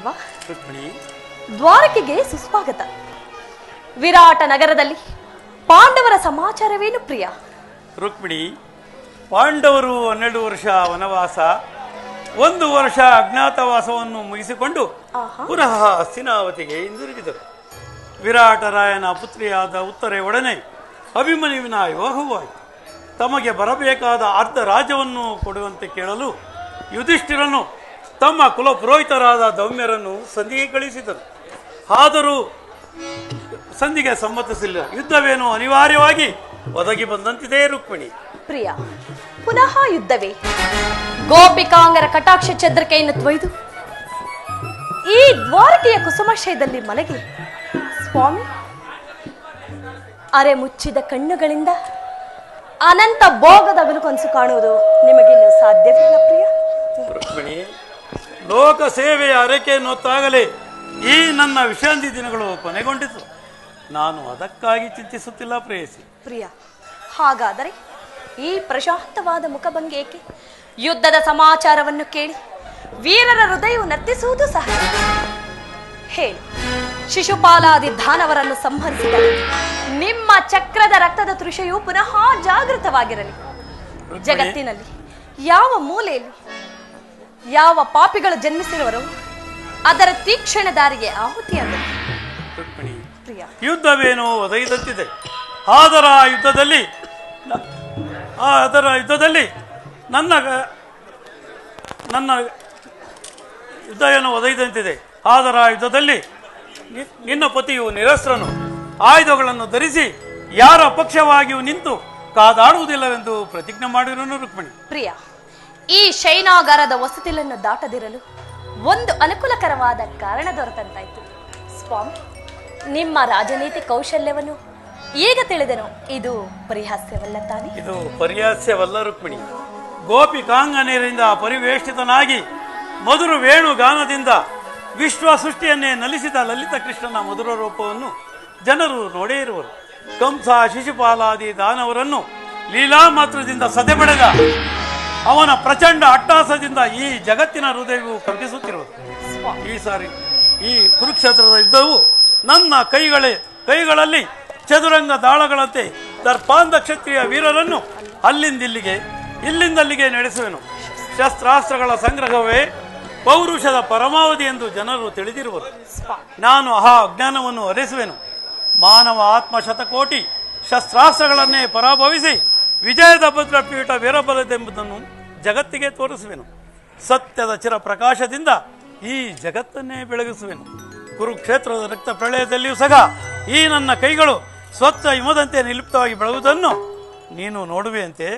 ರುಕ್ಮಿಣಿ. ದ್ವಾರಕೆಗೆ ಸುಸ್ವಾಗತ. ವಿರಾಟ ನಗರದಲ್ಲಿ ಪಾಂಡವರ ಸಮಾಚಾರವೇನು ಪ್ರಿಯ? ರುಕ್ಮಿಣಿ ಪಾಂಡವರು ಹನ್ನೆರಡು ವರ್ಷ ವನವಾಸ ಒಂದು ವರ್ಷ ಅಜ್ಞಾತವಾಸವನ್ನು ಮುಗಿಸಿಕೊಂಡು. ಪುನಃ ಹಸ್ತಿನಾವತಿಗೆ ಹಿಂದಿರುಗಿದರು. ವಿರಾಟರಾಯನ ಪುತ್ರಿಯಾದ ಉತ್ತರೆ ಒಡನೆ ಅಭಿಮನ್ಯುವಿನ ವಿವಾಹವಾಯಿತು ತಮಗೆ ಬರಬೇಕಾದ ಅರ್ಧ ರಾಜವನ್ನು ಕೊಡುವಂತೆ ಕೇಳಲು ಯುಧಿಷ್ಠಿರನು ತಮ್ಮ ಕುಲಪುರೋಹಿತರಾದ ದೌಮ್ಯರನ್ನು ಸಂಧಿಗೆ ಕಳಿಸಿದರು. ಆದರೂ ಸಂಧಿಗೆ ಸಮ್ಮತಿಸಿಲ್ಲ. ಯುದ್ಧವೇನು ಅನಿವಾರ್ಯವಾಗಿ ಒದಗಿ ಬಂದಂತಿದೆ ರುಕ್ಮಿಣಿ. ಪ್ರಿಯ, ಪುನಃ ಯುದ್ಧವೇ? ಗೋಪಿಕಾಂಗರ ಕಟಾಕ್ಷ ಚದ್ರಿಕೆಯನ್ನು ತ್ವಯ್ದು ಈ ದ್ವಾರಕೆಯ ಕುಸುಮಾಶಯದಲ್ಲಿ ಮಲಗಿ. ಸ್ವಾಮಿ, ಅರೆ ಮುಚ್ಚಿದ ಕಣ್ಣುಗಳಿಂದ ಅನಂತ ಭೋಗದ ಬಿರುಕನ್ಸು ಕಾಣುವುದು ನಿಮಗಿನ್ನು ಸಾಧ್ಯವಿಲ್ಲ ಪ್ರಿಯ. ಲೋಕ ಸೇವೆಯ ತಾಗಲೇ ಈ ನನ್ನ ವಿಶ್ರಾಂತಿ ದಿನಗಳು ಕೊನೆಗೊಂಡಿತು. ನಾನು ಅದಕ್ಕಾಗಿ ಚಿಂತಿಸುತ್ತಿಲ್ಲ ಪ್ರೇಯಸಿ. ಪ್ರಿಯ ಹಾಗಾದರೆ ಈ ಪ್ರಶಾಂತವಾದ ಮುಖಭಂಗಿ ಏಕೆ? ಯುದ್ಧದ ಸಮಾಚಾರವನ್ನು ಕೇಳಿ ವೀರರ ಹೃದಯವು ನರ್ತಿಸುವುದು ಸಹ. ಹೇಳಿ ಶಿಶುಪಾಲಾದಿ ದಾನವರನ್ನು ಸಂಹರಿಸಿದ ನಿಮ್ಮ ಚಕ್ರದ ರಕ್ತದ ತೃಷೆಯು ಪುನಃ ಜಾಗೃತವಾಗಿರಲಿ. ಜಗತ್ತಿನಲ್ಲಿ ಯಾವ ಮೂಲೆಯಲ್ಲಿ ಯಾವ ಪಾಪಿಗಳು ಜನ್ಮಿಸಿರುವರು ಅದರ ತೀಕ್ಷಣ ದಾರಿಗೆ ಆಹುತಿಯಾದ ಪ್ರಿಯ. ಯುದ್ಧವೇನೋ ಒದಗಿದಂತಿದೆ. ಆದರ ಆ ಯುದ್ಧದಲ್ಲಿ ನ- ಅದರ ಯುದ್ಧದಲ್ಲಿ ನನ್ನ ಗ- ನನ್ನ ಯುದ್ಧ ಏನು ಒದಗಿದಂತಿದೆ. ಆದರ ಯುದ್ಧದಲ್ಲಿ ನಿ- ನಿನ್ನ ಪತಿಯು ನಿರಸ್ತ್ರನು. ಆಯುಧಗಳನ್ನು ಧರಿಸಿ ಯಾರ ಪಕ್ಷವಾಗಿಯೂ ನಿಂತು ಕಾದಾಡುವುದಿಲ್ಲವೆಂದು ಪ್ರತಿಜ್ಞೆ ಮಾಡಿರೋನು ರುಕ್ಮಿಣಿ. ಪ್ರಿಯ ಈ ಶೈನಾಗಾರದ ವಸತಿಲನ್ನು ದಾಟದಿರಲು ಒಂದು ಅನುಕೂಲಕರವಾದ ಕಾರಣ ದೊರೆತಂತಾಯ್ತು. ಸ್ವಾಮಿ, ನಿಮ್ಮ ರಾಜನೀತಿ ಕೌಶಲ್ಯವನ್ನು ಈಗ ತಿಳಿದೆನು. ಇದು ಪರಿಹಾಸ್ಯವಲ್ಲ ತಾನೆ? ಇದು ಪರಿಹಾಸ್ಯವಲ್ಲ ರುಕ್ಮಿಣಿ. ಗೋಪಿಕಾಂಗನೆಯರಿಂದ ಪರಿವೇಷ್ಟಿತನಾಗಿ ಮಧುರ ವೇಣುಗಾನದಿಂದ ವಿಶ್ವ ಸೃಷ್ಟಿಯನ್ನೇ ನಲಿಸಿದ ಲಲಿತ ಕೃಷ್ಣನ ಮಧುರ ರೂಪವನ್ನು ಜನರು ನೋಡೇ ಇರುವರು. ಕಂಸ ಶಿಶುಪಾಲಾದಿ ದಾನವರನ್ನು ಲೀಲಾ ಮಾತ್ರದಿಂದ ಸದೆಬಡೆದ ಅವನ ಪ್ರಚಂಡ ಅಟ್ಟಾಸದಿಂದ ಈ ಜಗತ್ತಿನ ಹೃದಯವು ಕಂಪಿಸುತ್ತಿರುವುದು ಈ ಸಾರಿ ಈ ಕುರುಕ್ಷೇತ್ರದ ಯುದ್ಧವು ನನ್ನ ಕೈಗಳೇ, ಕೈಗಳಲ್ಲಿ ಚದುರಂಗ ದಾಳಗಳಂತೆ ದರ್ಪಾಂಧ ಕ್ಷತ್ರಿಯ ವೀರರನ್ನು ಅಲ್ಲಿಂದಿಲ್ಲಿಗೆ, ಇಲ್ಲಿಂದಲ್ಲಿಗೆ ನಡೆಸುವೆನು. ಶಸ್ತ್ರಾಸ್ತ್ರಗಳ ಸಂಗ್ರಹವೇ ಪೌರುಷದ ಪರಮಾವಧಿ ಎಂದು ಜನರು ತಿಳಿದಿರುವರು. ನಾನು ಆ ಅಜ್ಞಾನವನ್ನು ಅರಿಸುವೆನು ಮಾನವ ಆತ್ಮ ಶತಕೋಟಿ ಶಸ್ತ್ರಾಸ್ತ್ರಗಳನ್ನೇ ಪರಾಭವಿಸಿ ವಿಜಯದ ಭದ್ರ ಪೀಠ ವೀರಬಲದೆಂಬುದನ್ನು ಜಗತ್ತಿಗೆ ತೋರಿಸುವೆನು. ಸತ್ಯದ ಚಿರ ಪ್ರಕಾಶದಿಂದ ಈ ಜಗತ್ತನ್ನೇ ಬೆಳಗಿಸುವೆನು. ಕುರುಕ್ಷೇತ್ರದ ರಕ್ತ ಪ್ರಳಯದಲ್ಲಿಯೂ ಸಹ ಈ ನನ್ನ ಕೈಗಳು ಸ್ವಚ್ಛ ಹಿಮದಂತೆ ನಿಲುಪ್ತವಾಗಿ ಬೆಳಗುವುದನ್ನು ನೀನು ನೋಡುವೆಯಂತೆ.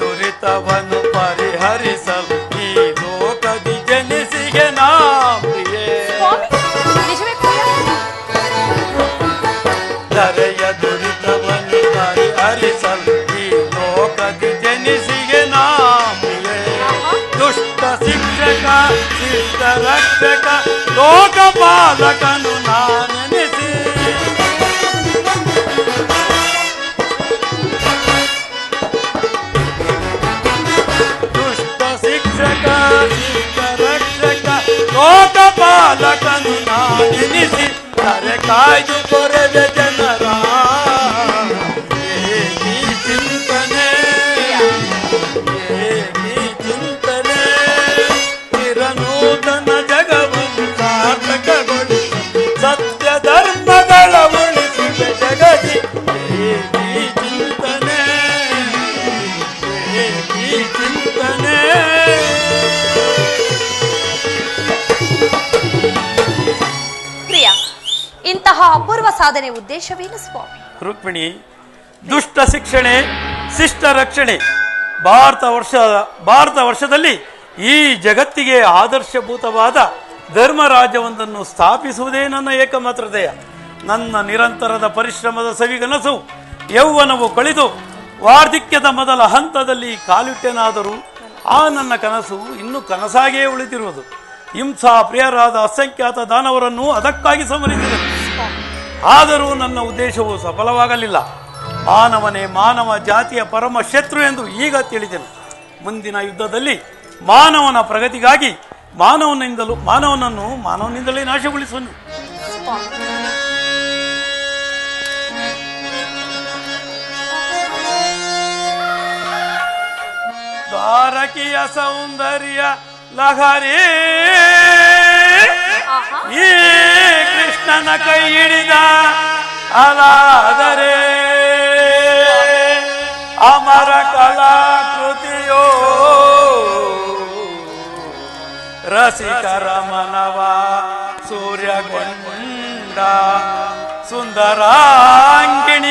ದುರಿತವನ್ನು ಪರಿಹರಿಸಲು ಈ ಲೋಕದಿ ಜನಿಸಿಗೆ ನಾ ಪ್ರಿಯೇ ಸ್ವಾಮಿ ನಿಜವೇ ಪ್ರಿಯ ಧರೆಯ ದುರಿತವನ್ನು ಪರಿಹರಿಸಲು ಈ ಲೋಕದಿ ಜನಿಸಿಗೆ ನಾ ಪ್ರಿಯೇ ದುಷ್ಟ ಶಿಕ್ಷಕ ಶಿಷ್ಟ ರಕ್ಷಕ ಲೋಕಪಾಲಕನು ಲೋಕಪಾಲಕನು ಸಾಧನೆ ಉದ್ದೇಶವೇನು ಸ್ವಾಮಿ? ರುಕ್ಮಿಣಿ ದುಷ್ಟ ಶಿಕ್ಷಣೆ ಶಿಷ್ಟ ರಕ್ಷಣೆ. ಭಾರತ ವರ್ಷ ಭಾರತ ವರ್ಷದಲ್ಲಿ ಈ ಜಗತ್ತಿಗೆ ಆದರ್ಶಭೂತವಾದ ಧರ್ಮ ರಾಜ್ಯವೊಂದನ್ನು ಸ್ಥಾಪಿಸುವುದೇ ನನ್ನ ಏಕಮಾತ್ರತೆಯ ನನ್ನ ನಿರಂತರದ ಪರಿಶ್ರಮದ ಸವಿಗನಸು ಯೌವನವು ಕಳೆದು ವಾರ್ಧಿಕ್ಯದ ಮೊದಲ ಹಂತದಲ್ಲಿ ಕಾಲಿಟ್ಟೆನಾದರೂ ಆ ನನ್ನ ಕನಸು ಇನ್ನೂ ಕನಸಾಗಿಯೇ ಉಳಿದಿರುವುದು. ಹಿಂಸಾ ಪ್ರಿಯರಾದ ಅಸಂಖ್ಯಾತ ದಾನವರನ್ನು ಅದಕ್ಕಾಗಿ ಸಮರಿಸಿದೆ ಆದರೂ ನನ್ನ ಉದ್ದೇಶವು ಸಫಲವಾಗಲಿಲ್ಲ ಮಾನವನೇ ಮಾನವ ಜಾತಿಯ ಪರಮ ಶತ್ರು ಎಂದು ಈಗ ತಿಳಿದೆನು ಮುಂದಿನ ಯುದ್ಧದಲ್ಲಿ ಮಾನವನ ಪ್ರಗತಿಗಾಗಿ ಮಾನವನಿಂದಲೂ, ಮಾನವನನ್ನು ಮಾನವನಿಂದಲೇ ನಾಶಗೊಳಿಸುವನು ದ್ವಾರಕೀಯ ಸೌಂದರ್ಯ ಲಹರಿ. ಈ ಕೃಷ್ಣನ ಕೈ ಹಿಡಿದ ಅಲಾದರೆ ಅಮರ ಕಲಾಕೃತಿಯೋ ರಸಿಕರ ಮನವ ಸೂರ್ಯಗೊಂಡ ಸುಂದರಾಂಗಿಣಿಯೇ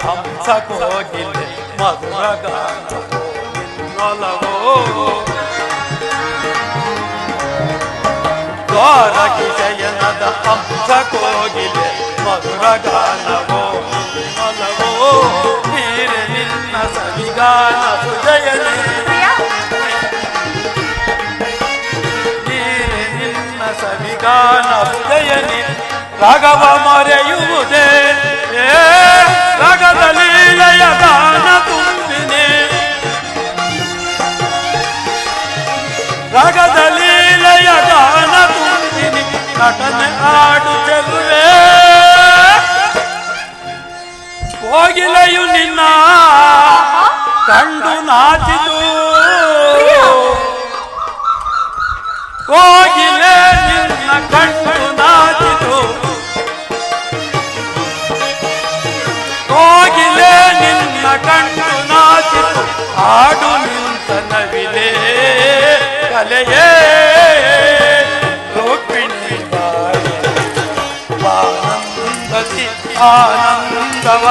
탐사고길 마누라가 놀라고 너라 기세에 나다 탐사고길 마누라가 나고 나고 미래는 나사비가 나서자야네 미래는 나사비가 나서자야네 라가바 말해유무대 예 ಲೀಲೆಯ ಗಾನ ತುಂಬಿನಿ ನಟನೆ ಆಡು ಚೆಲುವೆ ಕೋಗಿಲೆಯು ನಿನ್ನ ಕಂಡು ನಾಚಿತು ಕೋಗಿಲೆ ನಿನ್ನ ಕಂಡು ನಾಚಿತು ನಿನ್ನ ಕಂಡು ನಾಚಿತು ಹಾಡು ನಿಂತ ನವಿಲೆ ಕಲೆಯೇ ರುಕ್ಮಿಣಿ ಬಾಯಿ ಆನಂದದಿ ಆನಂದವ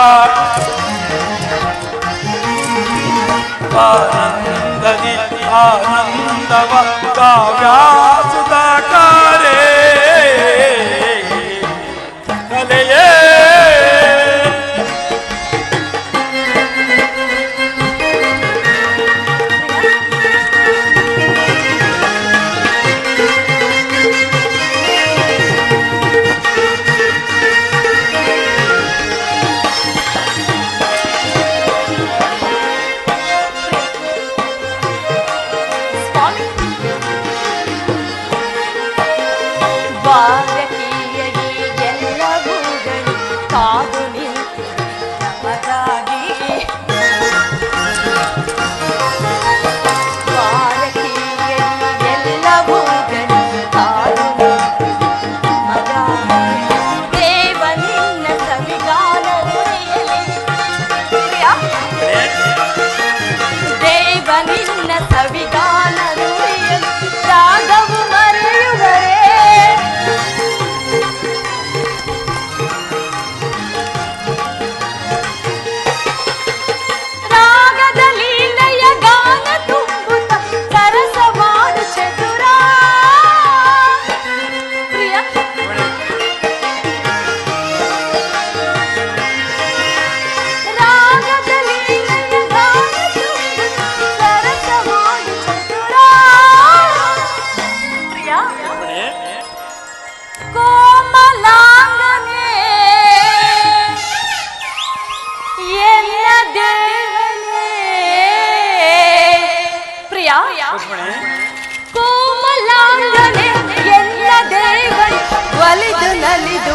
ಆನಂದದಿ ಆನಂದವ ಕಾವ್ಯಾಸುಧಾಕಾರ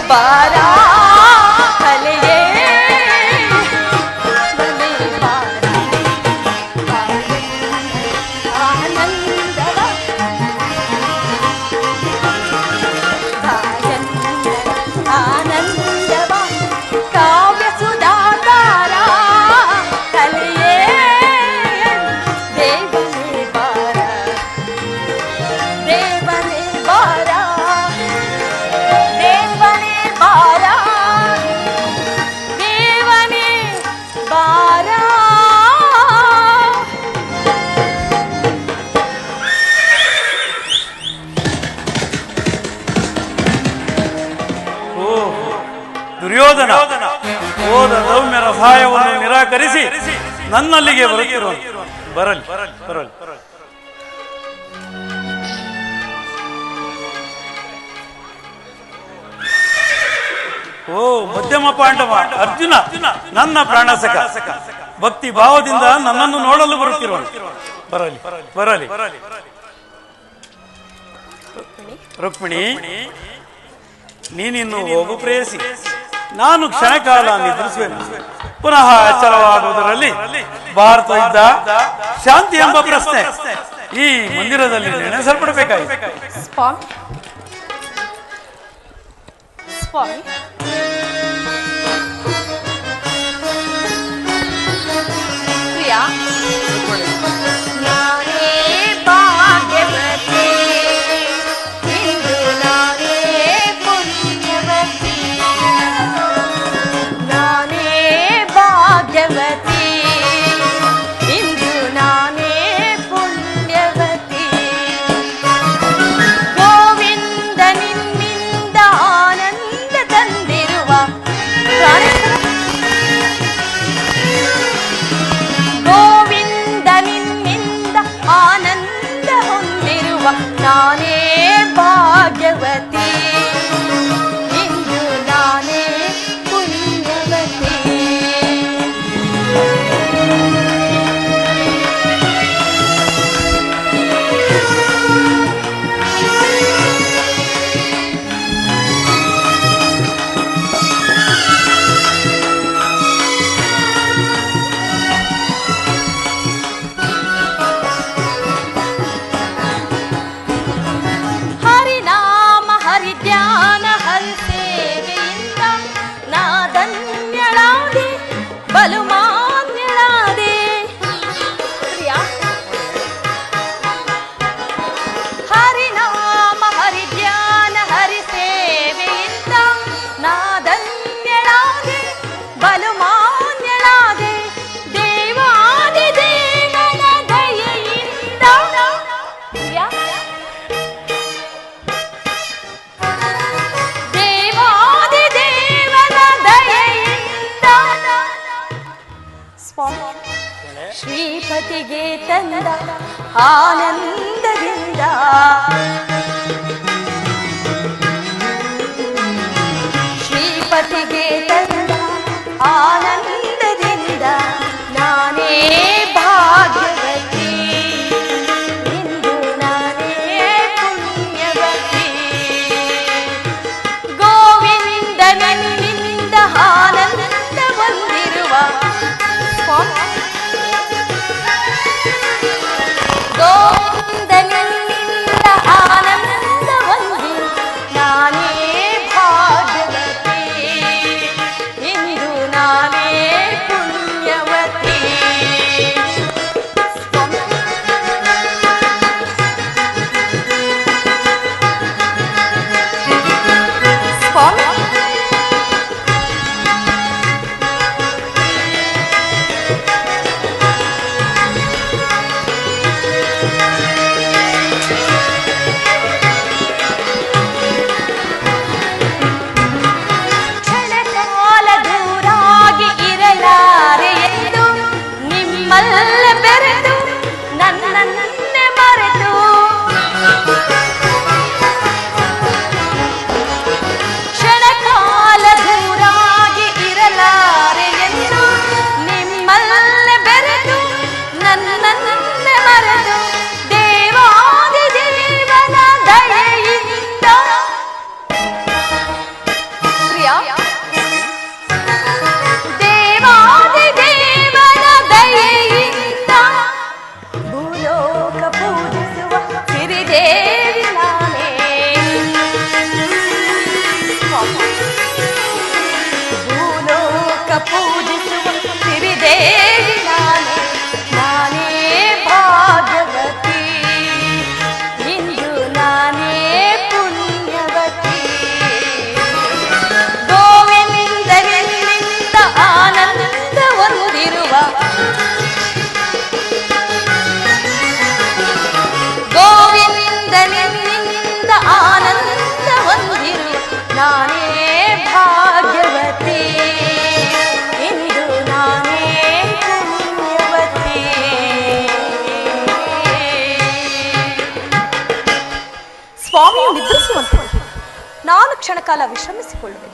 para ಬರಲಿ ಬರಲಿ ಓ ಮಧ್ಯಮ ಪಾಂಡವ ಅರ್ಜುನ ನನ್ನ ಪ್ರಾಣ ಸಕ ಭಕ್ತಿ ಭಾವದಿಂದ ನನ್ನನ್ನು ನೋಡಲು ಬರುತ್ತಿರುವ ಬರಲಿ ಬರಲಿ ರುಕ್ಮಿಣಿ. ನೀನಿನ್ನು ಹೋಗು ಪ್ರೇಯಸಿ. ನಾನು ಕ್ಷಣಕಾಲ ನಿದ್ರಿಸುವೆನು ಪುನಃ ಎಚ್ಚರವಾಗುವುದರಲ್ಲಿ ಭಾರತ ಇದ್ದ ಶಾಂತಿ ಎಂಬ ಪ್ರಶ್ನೆ ಈ ಮಂದಿರದಲ್ಲಿ ನೆನೆಸಲ್ಪಡಬೇಕಾಗಿದೆ ಕ್ಷಣಕಾಲ ವಿಶ್ರಮಿಸಿಕೊಳ್ಳುವೆನು.